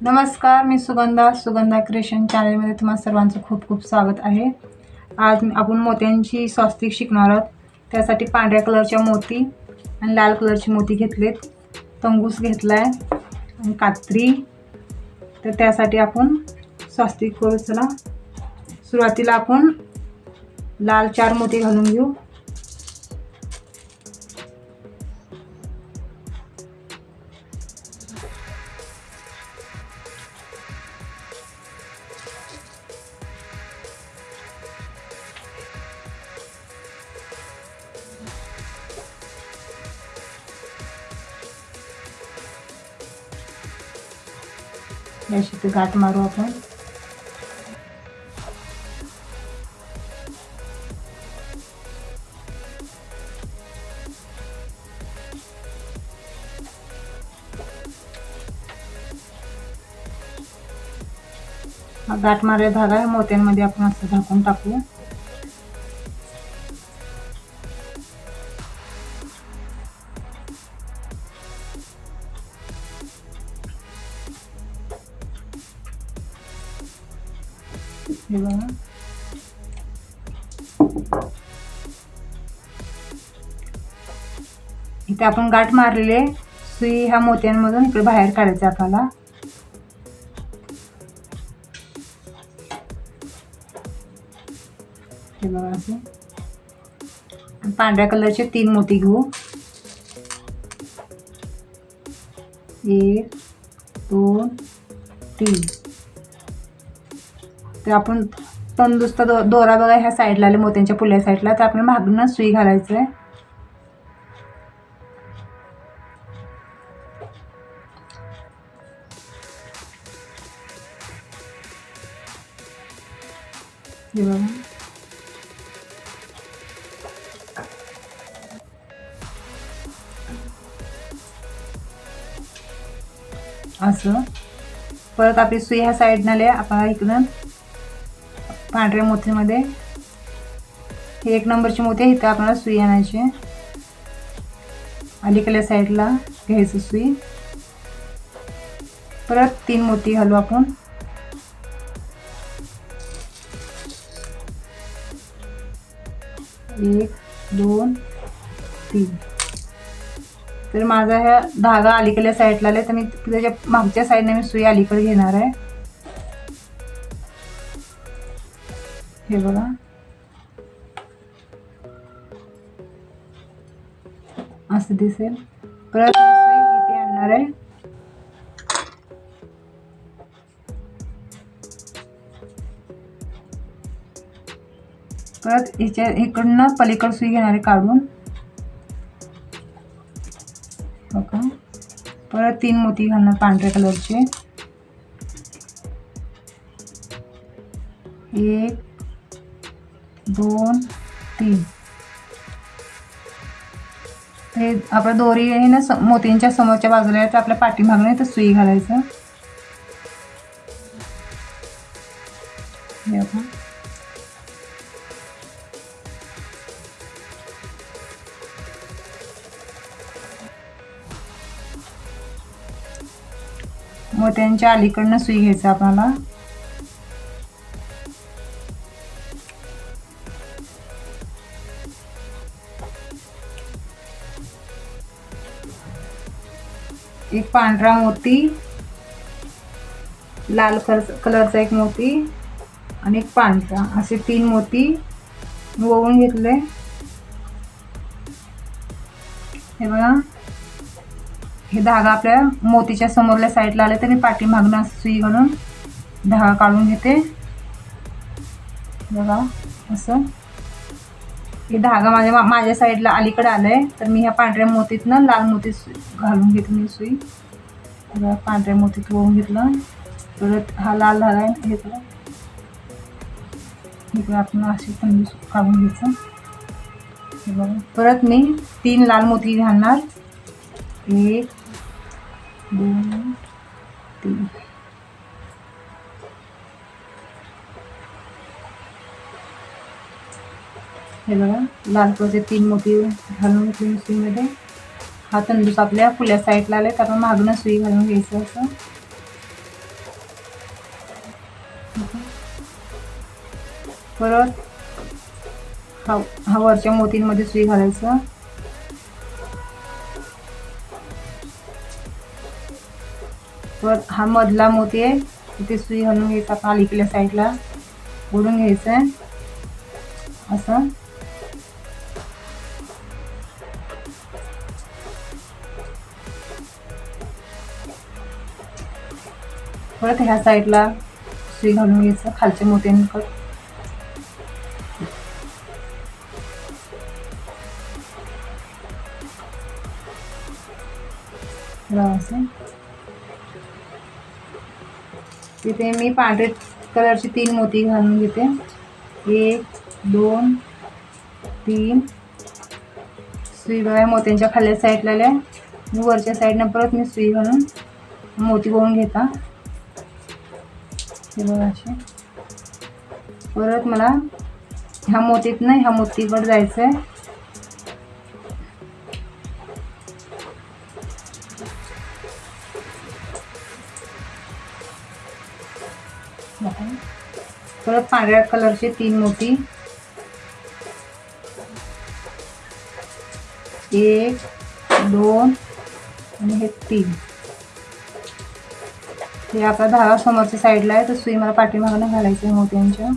नमस्कार मी सुगंधा सुगंधा क्रिएशन चॅनलमध्ये तुम्हाला सर्वांचं खूप खूप स्वागत आहे. आज आपण मोत्यांची स्वस्तिक शिकणार आहोत. त्यासाठी पांढऱ्या कलरच्या मोती आणि लाल कलरची मोती घेतलेत. तंगूस घेतला आहे कात्री. तर त्यासाठी आपण स्वास्तिक करू चला सुरुवातीला आपण लाल चार मोती घालून घेऊ. याशी ते गाठ मारू आपण. गाठ मारलेला धागा मोत्यांमध्ये आपण असं झाकून टाकू इथे आपण गाठ मारलेले सुई ह्या मोत्यांमधून इकडे बाहेर काढायचं आपल्याला. हे बघा असे. पांढऱ्या कलरचे तीन मोती घेऊ. एक दोन तीन. तर आपण तंदुस्त दो दोरा बघा ह्या साईडला आले मोत्यांच्या पुल्या साईडला. तर आपण मागणं सुई घालायचं आहे परत आपली सुई ह्या साईडनं आले आपण इकडून पांढऱ्या मोत्यामध्ये हे एक नंबरची मोती आहे. इथं आपल्याला सुई आणायची अलीकडल्या साईडला घ्यायचं सुई. परत तीन मोती घालू आपण. एक दोन तीन. तर माझा ह्या धागा अलीकडल्या साईडला आले तर मी त्याच्या मागच्या साईडने मी सुई अलीकडे घेणार आहे. हे बघा. असं दिसेल. परत सुई इथे आणणार आहे. परत हिच्या इकडनं पलीकड सुई घेणार आहे काढून. हो का परत तीन मोती घालणार पांढऱ्या कलरचे. एक दोन तीन. ते आपल्या दोरी आहे ना मोतींच्या समोरच्या बाजूला आहे तर आपल्या पाठीमागणे तर सुई घालायचं. त्यांच्या अलीकडनं सुई घ्यायचं आपल्याला. एक पांढरा मोती लाल कलर कलरचा एक मोती आणि एक पांढरा. असे तीन मोती वळून घेतले. हे बघा. हे धागा आपल्या मोतीच्या समोरल्या साईडला आले तर मी पाठीमागनं सुई घालून धागा काढून घेते. बघा असं. हे धागा माझ्या मा- माझ्या साईडला अलीकडे आलं आहे तर मी ह्या पांढऱ्या मोतीतनं लाल मोती घालून घेते मी सुई. बघा पांढऱ्या मोतीत ओवून घेतलं. परत हा लाल धागा आहे घेतला इकडे आपण अशी थंडी काढून घ्यायचं. हे बघा. परत मी तीन लाल मोती घालणार. एक दोन तीन हे बघा लाल कलरचे तीन मोती घालून तीन सुईमध्ये हा तंदूस आपल्या फुल्या साईडला आले तर आपण मागणं सुई घालून घ्यायचं असं. परत हा हा वरच्या मोतींमध्ये सुई घालायचं. परत हा मधला मोती आहे. तिथे सुई घालून घ्यायचं आपण अलीकडल्या साईडला. ओढून घ्यायचं आहे. असं. परत ह्या साईडला सुई घालून घ्यायचं खालच्या मोत्यांकड. असं तिथे मी पांढरे कलरची तीन मोती घालून घेते. एक दोन तीन. सुई बघा मोत्यांच्या खाल्ल्या साईडला आल्या. मी वरच्या साईडनं परत मी सुई घालून मोती गोळून घेता. हे बघा असे परत मला ह्या मोतीतनं ह्या मोतीवर जायचं आहे परत पांढऱ्या कलरची तीन मोती एक दोन आणि हे तीन. हे आपला धागा समोरच्या साईडला आहे तर सुई मला पाठीमागनं घालायची आहे मोत्यांच्या.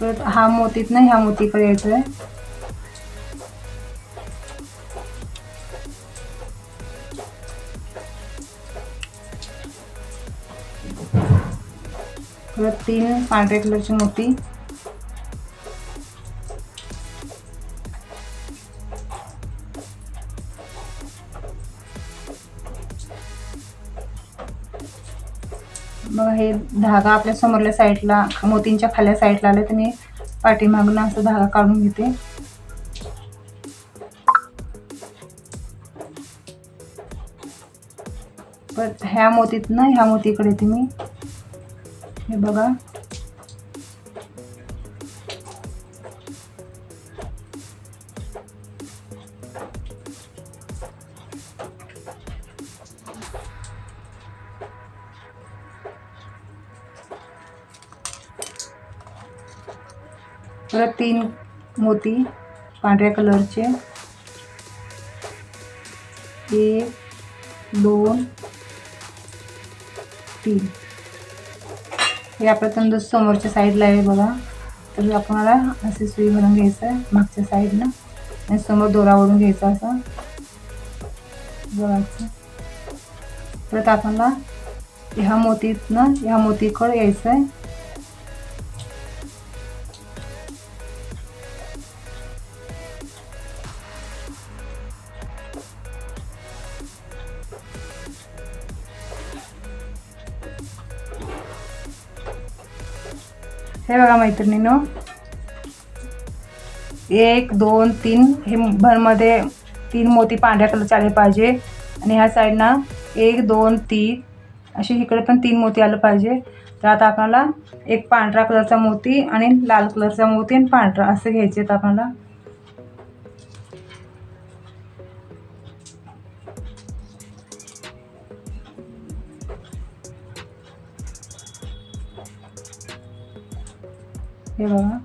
परत हा मोतीत नाही ह्या मोतीकडे यायचं आहे. तीन पांढऱ्या कलरची मोती. मग हे धागा आपल्या समोरल्या साईडला मोतींच्या खाल्या साईडला आले तर मी पाठीमागून असं धागा काढून घेते. परत ह्या मोतीतनं ह्या मोतीकडे येते मी. हे बघा. परत तीन मोती पांढऱ्या कलरचे. एक दोन तीन. हे आपलं तंदूर समोरच्या साईडला आहे बघा. तर आपल्याला असे सुई भरून घ्यायचं आहे मागच्या साईडनं आणि समोर दोरा ओढून घ्यायचा असा. बघायचं परत आपल्याला ह्या मोतीतनं ह्या मोतीकडं यायचं आहे हे बघा मैत्रिणीनो. एक दोन तीन. हे भरमध्ये तीन मोती पांढऱ्या कलरचे आले पाहिजे. आणि ह्या साईडनं एक दोन तीन. असे इकडे पण तीन मोती आलं पाहिजे. तर आता आपल्याला एक पांढरा कलरचा मोती आणि लाल कलरचा मोती आणि पांढरा असं घ्यायचे आहेत आपल्याला. हे बघा.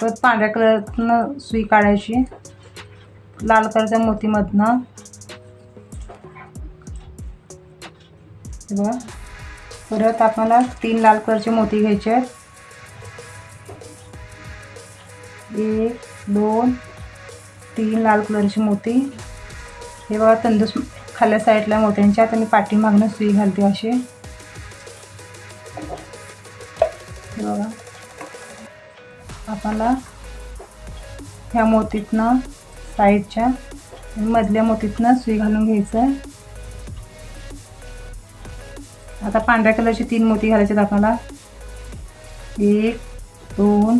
परत पांढऱ्या कलरनं सुई काढायची. लाल कलरच्या मोतीमधनं. हे बघा. परत आपल्याला तीन लाल कलरचे मोती घ्यायचे आहेत. एक दोन तीन लाल कलरची मोती. हे बघा तंदूस खाल्या साईडला मोत्यांच्या आता मी पाठीमागनं सुई घालते असे हे बघा. आपल्याला ह्या मोतीतनं साईडच्या मधल्या मोतीतनं सुई घालून घ्यायचं आहे. आता पांढऱ्या कलरचे तीन मोती घालायचे आहेत आपल्याला. एक दोन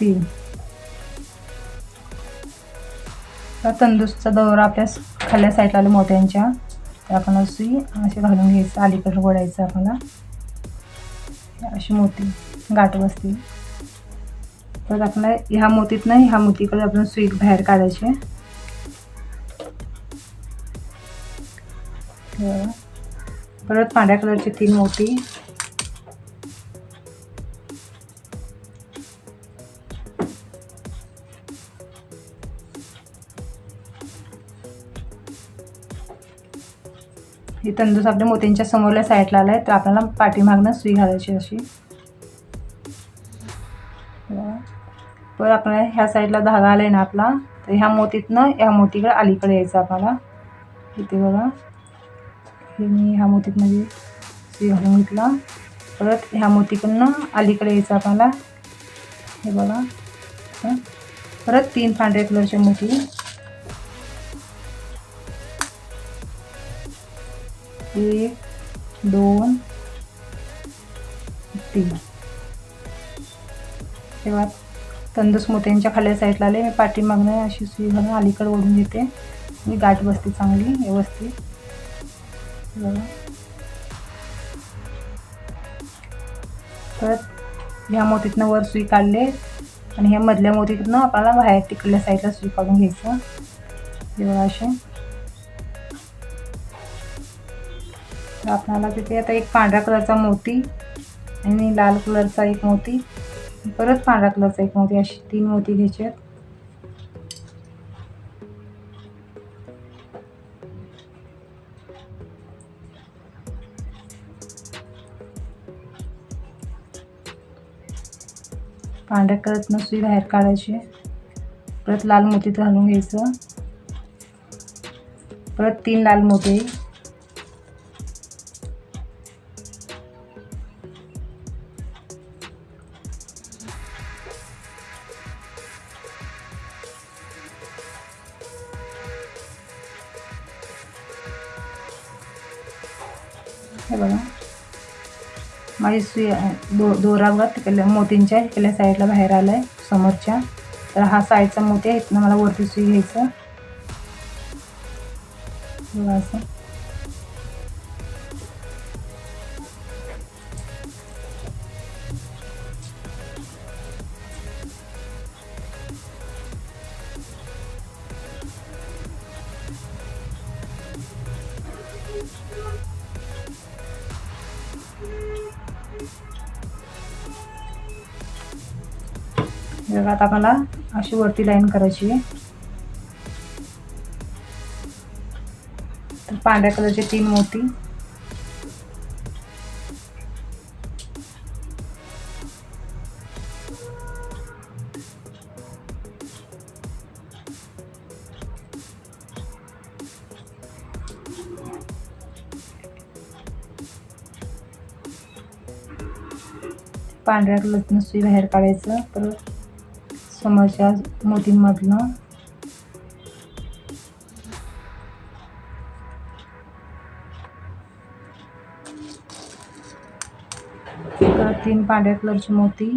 तीन. तंदुरुस्तचा दौरा आपल्या खाल्ल्या साईडला आले मोत्यांच्या. आपण सुई अशी घालून घ्यायचं अलीकडे ओढायचं आपल्याला. अशी मोती गाठ बसतील तर आपण ह्या मोतीतनं ह्या मोतीकडे आपण सुई बाहेर काढायचे. परत पांढऱ्या कलरची तीन मोती. तंदूस आपल्या मोत्यांच्या समोरल्या साईडला आलाय तर आपल्याला पाठीमागनं सुई घालायची अशी. परत आपल्याला ह्या साईडला धागा आलाय ना आपला तर ह्या मोतीतनं ह्या मोतीकडे अलीकडे यायचं आपल्याला. इथे बघा. हे मी ह्या मोतीतमध्ये सुई घालून घेतला. परत ह्या मोतीकडनं अलीकडे यायचं आपल्याला. हे बघा. परत तीन पांढऱ्या कलरच्या मोती. एक दोन तीन. तेव्हा तंदूस मोत्यांच्या खाली साईडला आले. मी पाठीमागनं अशी सुई घालून अलीकडे ओढून घेते. मी गाठ बसते चांगली व्यवस्थित. परत ह्या मोतीतनं वर सुई काढले. आणि ह्या मधल्या मोतीतनं आपल्याला बाहेर तिकडल्या साईडला सुई काढून घ्यायचं. हे असे. तर आपल्याला तिथे आता एक पांढऱ्या कलरचा मोती आणि लाल कलरचा एक मोती परत पांढऱ्या कलरचा एक मोती अशी तीन मोती घ्यायचे आहेत पांढऱ्या कलर सुई बाहेर काढायची. परत लाल मोती घालून घ्यायचं. परत तीन लाल मोती. आहे सुई दो दोरावर तिकडल्या मोतींच्या इकडल्या साईडला बाहेर आला आहे समोरच्या. तर हा साईडचा मोती आहे इथनं मला वरती सुई घ्यायचं. असं. बघा आता मला अशी वरती लाईन करायची आहे. तर पांढऱ्या कलरचे तीन मोती पांढऱ्या कलरनं सुई बाहेर काढायचं परत समोरच्या मोतींमधनं. तीन पांढऱ्या कलरची मोती.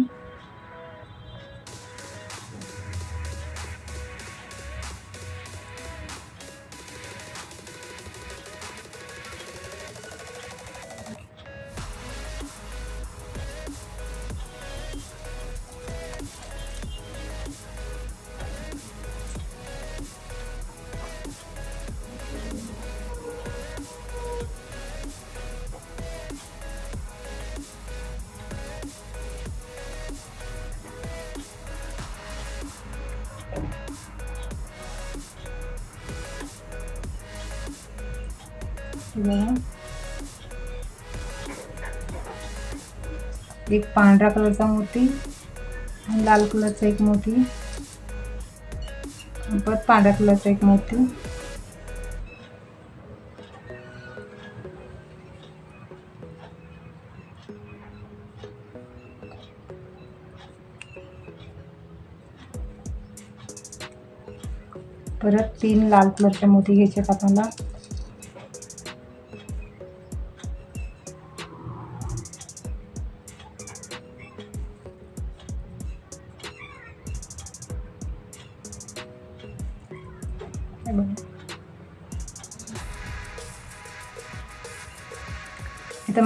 हे एक पांढऱ्या कलरचा मोती आणि लाल कलरचा एक मोती परत पांढऱ्या कलरचा एक मोती. परत तीन लाल कलरच्या मोती घ्यायचे आहेत आपल्याला.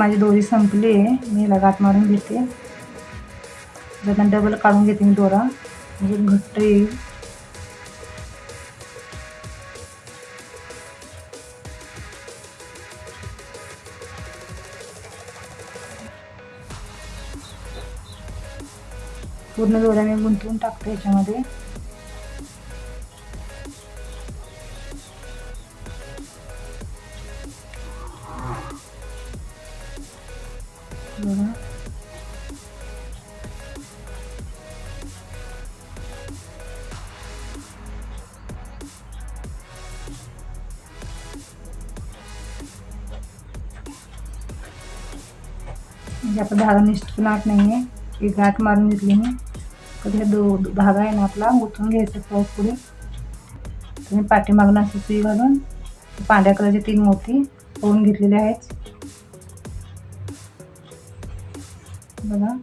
माझी दोरी संपली. आहे मी लगात मारून घेते. जर डबल काढून घेते मी दोरा. म्हणजे घट्ट येईल पूर्ण दोऱ्याने गुंतवून टाकते याच्यामध्ये. म्हणजे आपला धागा नाही आहे एक गाठ मारून घेतली मी. तर हे दो धागा आहे ना आपला गुंतवून घ्यायचा परत पुढे. तुम्ही पाठीमागून असं सुई घालून पांढऱ्या कलरचे तीन मोती होऊन घेतलेले आहेत. बघा.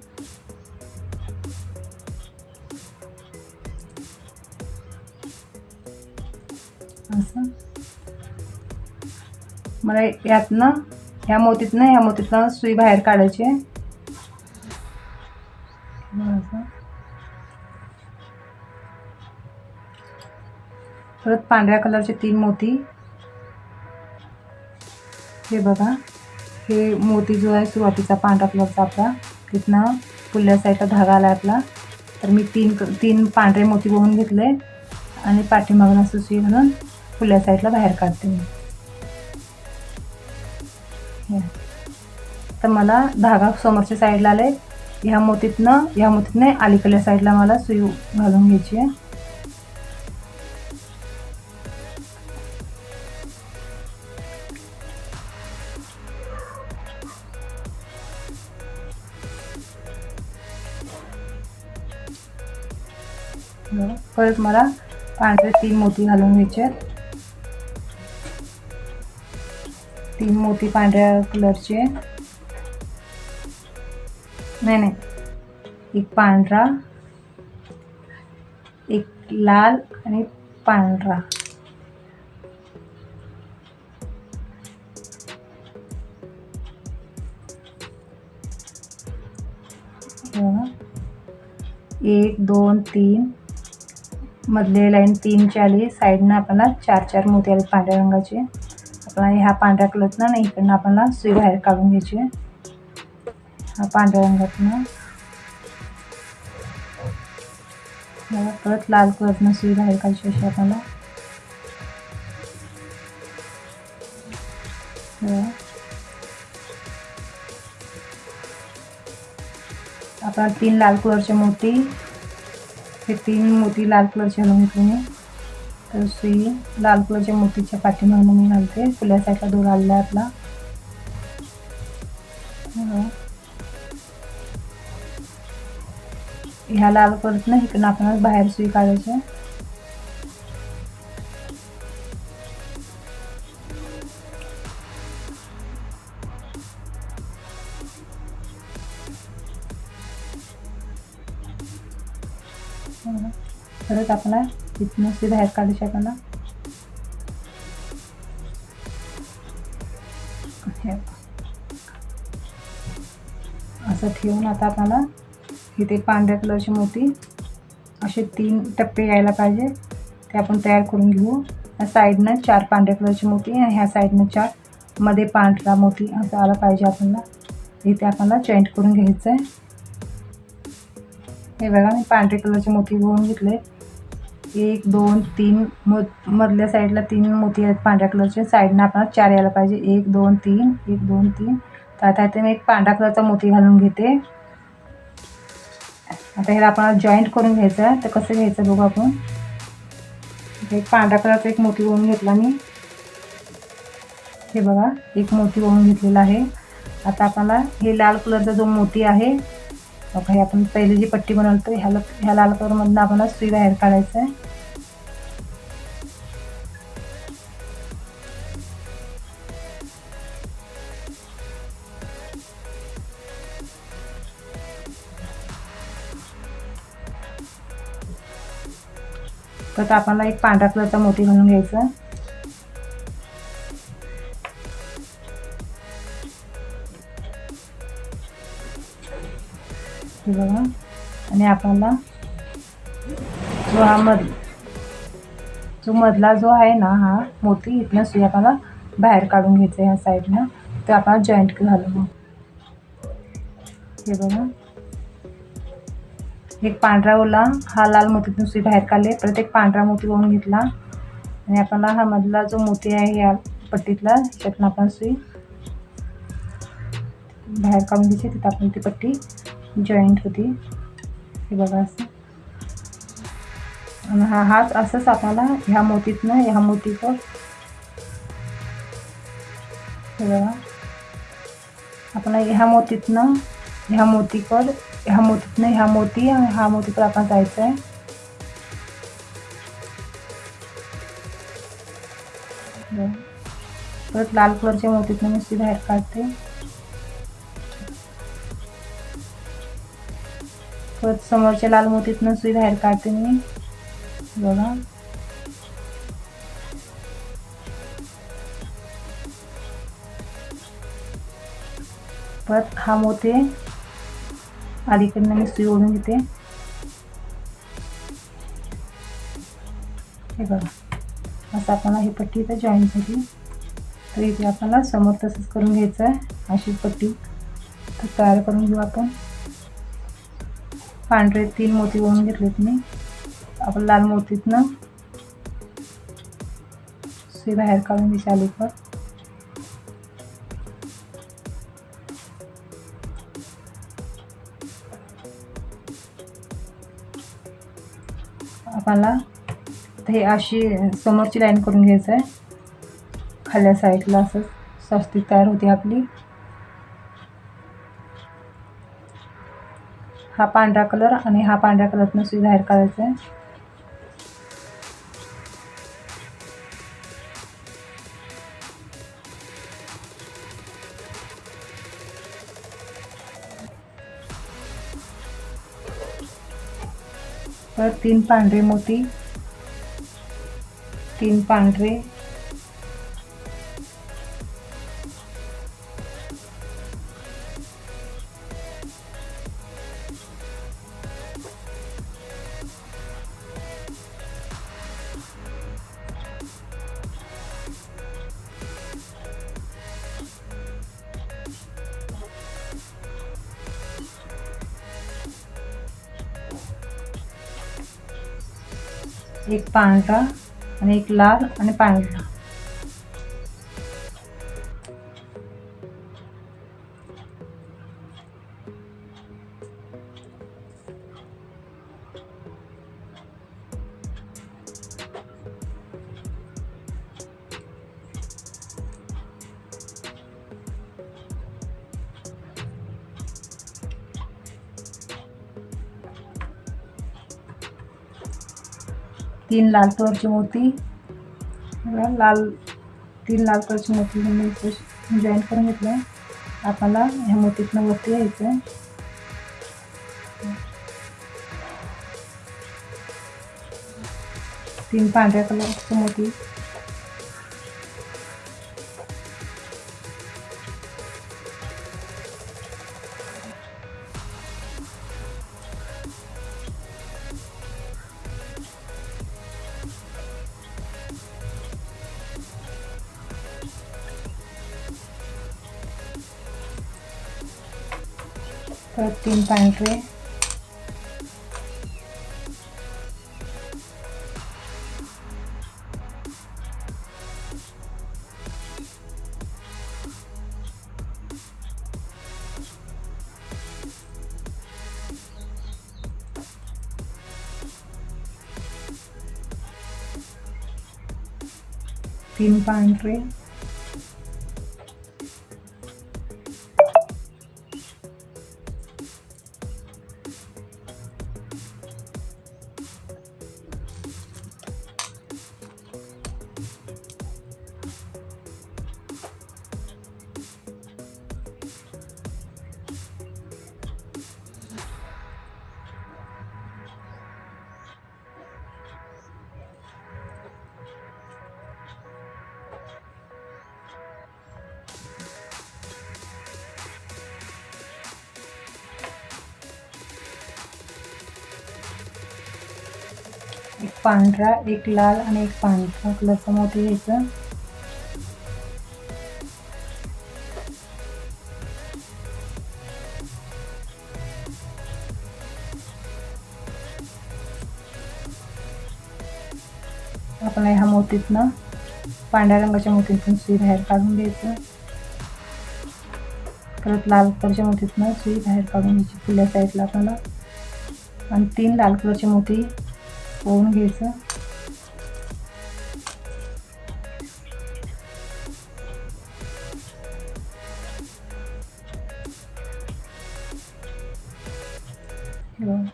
असं. मला यातनं ह्या मोतीतनं ह्या मोतीतनं सुई बाहेर काढायची आहे. परत पांढऱ्या कलरचे तीन मोती. हे बघा हे मोती जो आहे सुरुवातीचा पांढरा कलरचा आपला. तिथनं पुढल्या साईडला धागा आला आपला. तर मी तीन क- तीन पांढरे मोती बघून घेतले आणि पाठीमागून असं सुई म्हणून पुढल्या साईडला बाहेर काढते मी. तर मला धागा समोरच्या साईडला आले ह्या मोतीतनं ह्या मोतीतनं अलीकडल्या साईडला मला सुई घालून घ्यायची आहे. परत मला पांढरे तीन मोती घालून घ्यायचे तीन मोती पांढऱ्या कलरचे. नाही नाही. एक पांढरा एक लाल आणि पांढरा. एक दोन तीन. मधले लाईन तीनची आली. साईडनं आपल्याला चार चार मोती आले पांढऱ्या रंगाचे. आपल्याला ह्या पांढऱ्या कलरतनं नाही इकडनं आपल्याला सुई बाहेर काढून घ्यायची. हा पांढऱ्या रंगातनं. परत लाल कलरनं सुई बाहेर काढायची अशी आपल्याला. आपल्याला तीन लाल कलरच्या मोती हे तीन मोती लाल कलरचे घालून घेतले मी. तर सुई लाल कलरच्या मोतीच्या पाठीमागून मी घालते. फुल्या साईडला दोर आलेला आहे आपला. ह्या लाल कलरनं इकडनं आपण बाहेर सुई काढायची परत आपला इथनं सुई बाहेर काढू आहे ना? हे असं ठेवून आता आपल्याला इथे पांढऱ्या कलरची मोती असे तीन टप्पे यायला पाहिजे. ते आपण तयार करून घेऊ. या साईडनं चार पांढऱ्या कलरची मोती आणि ह्या साईडनं चारमध्ये पांढरा मोती असं आला पाहिजे आपल्याला. इथे आपल्याला जॉईंट करून घ्यायचं आहे हे बघा मी पांढरे कलरचे मोती घेऊन घेतले. एक दोन तीन मो मधल्या साईडला तीन मोती आहेत पांढऱ्या कलरचे. साईडनं आपण चार यायला पाहिजे. एक दोन तीन एक दोन तीन. तर आता इथे मी एक पांढऱ्या कलरचा मोती घालून घेते. आता ह्याला आपण जॉईंट करून घ्यायचं आहे. तर कसं घ्यायचं बघू आपण. एक पांढऱ्या कलरचा एक मोती ओळून घेतला मी. हे बघा एक मोती ओळून घेतलेला आहे. आता आपल्याला हे लाल कलरचा जो मोती आहे बघा हे आपण पहिली जी पट्टी बनवतो ह्याला ह्या लाल कलरमधनं आपण सुई बाहेर काढायचं आहे तर आपल्याला एक पांढरा कलरचा मोती बनवून घ्यायचा. हे बघा. आणि आपल्याला जो हा मध जो मधला जो आहे ना हा मोती इथनं सुई आपल्याला बाहेर काढून घ्यायचं ह्या साईडनं. ते आपण जॉईंट घालू हे बघा. एक पांढरा ओला हा लाल मोतीतून सुई बाहेर काढले. परत एक पांढरा मोती ओढून घेतला. आणि आपल्याला हा मधला जो मोती आहे या पट्टीतला त्यातनं आपण सुई बाहेर काढून घ्यायची. तिथं आपण ती पट्टी जॉईंट होती. हे बघा असं. आणि हा हाच असंच आपल्याला ह्या मोतीतनं ह्या मोतीवर हे बघा. आपण ह्या मोतीतनं ह्या मोतीकड ह्या मोतीतनं ह्या मोती आणि हा मोतीकड आपण जायचं आहे परत लाल कलरच्या मोतीतनं मी ती बाहेर काढते. परत समोरच्या लाल मोतीतनं सुई बाहेर काढते मी. बघा. परत हा मोती अलीकडनं मी सुई ओढून घेते. हे बघा. असं आपण ही पट्टी इथं जॉईन झाली. तर इथे आपल्याला समोर तसंच करून घ्यायचं आहे. अशी पट्टी तर तयार करून घेऊ आपण. पांढरे तीन मोती ओढून घेतलेत मी आपण लाल मोतीतनं सुई बाहेर काढून घ्यायची अलीकड आपल्याला हे अशी समोरची लाईन करून घ्यायचं आहे खाल्ल्या साईडला असं स्वस्तिक तयार होते आपली. हा पांढरा कलर आणि हा पांढऱ्या कलरनं सुई बाहेर काढायचा आहे. परत तीन पांढरे मोती तीन पांढरे एक पांढरा आणि एक लाल आणि पांढरा तीन लाल कलरची मोती. लाल तीन लाल कलरची मोती मी जॉईन करून घेतलं आपल्याला ह्या मोतीतनं वरती यायचं आहे तीन पांढऱ्या कलरची मोती. परत तीन पांढरे तीन पांढरे एक पांढरा एक लाल आणि एक पांढरा. कलरचा मोती घ्यायचा. आपण ह्या मोतीतनं पांढऱ्या रंगाच्या मोतीतून सुई बाहेर काढून घ्यायचं. परत लाल कलरच्या मोतीतनं सुई बाहेर काढून घ्यायची. फुल्या साईडला आपल्याला. आणि तीन लाल कलरचे मोती ओवून घ्यायचं हे बघा.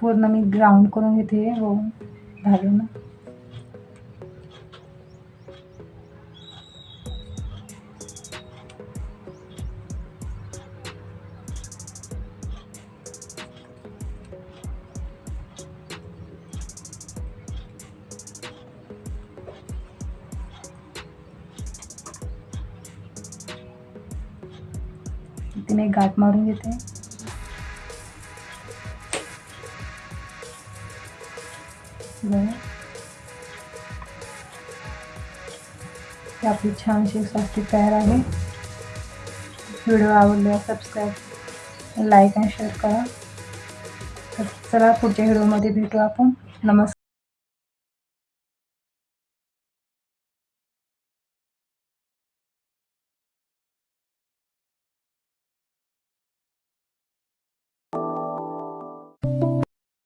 पूर्ण मी ग्राउंड करून घेते हो झालं ना तिने एक गाठ मारून घेते. बरं. आपली छानशी स्वास्तिक तयार आहे. व्हिडिओ आवडला सबस्क्राईब लाईक आणि शेअर करा. तर चला पुढच्या व्हिडिओमध्ये भेटू आपण. नमस्कार.